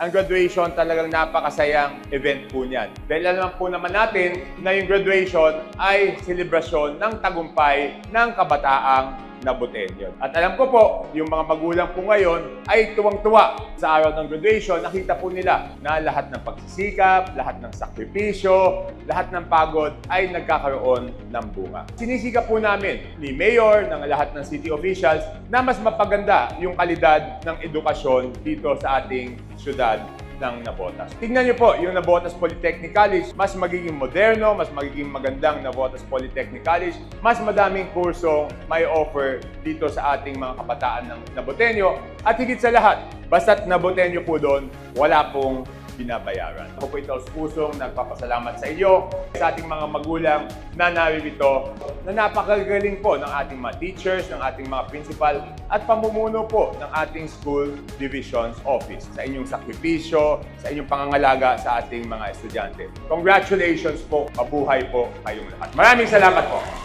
ang graduation talagang napakasayang event po niyan. Dahil alam po naman natin na yung graduation ay selebrasyon ng tagumpay ng kabataang Nabutenyo. At alam ko po, yung mga magulang po ngayon ay tuwang-tuwa sa araw ng graduation. Nakita po nila na lahat ng pagsisikap, lahat ng sakripisyo, lahat ng pagod ay nagkakaroon ng bunga. Sinisikap po namin ni Mayor, ng lahat ng city officials na mas mapaganda yung kalidad ng edukasyon dito sa ating syudad ng Nabotas. Tingnan niyo po, yung Nabotas Polytechnic College, mas magiging moderno, mas magiging magandang Nabotas Polytechnic College, mas madaming kurso may offer dito sa ating mga kabataan ng Nabotenyo. At higit sa lahat, basta't Nabotenyo po doon, wala pong binabayaran. Ako po ito pusong nagpapasalamat sa iyo, sa ating mga magulang na naririto, na napakagaling po ng ating mga teachers, ng ating mga principal, at pamumuno po ng ating school divisions office sa inyong sakripisyo, sa inyong pangangalaga sa ating mga estudyante. Congratulations po, mabuhay po kayong lahat. Maraming salamat po.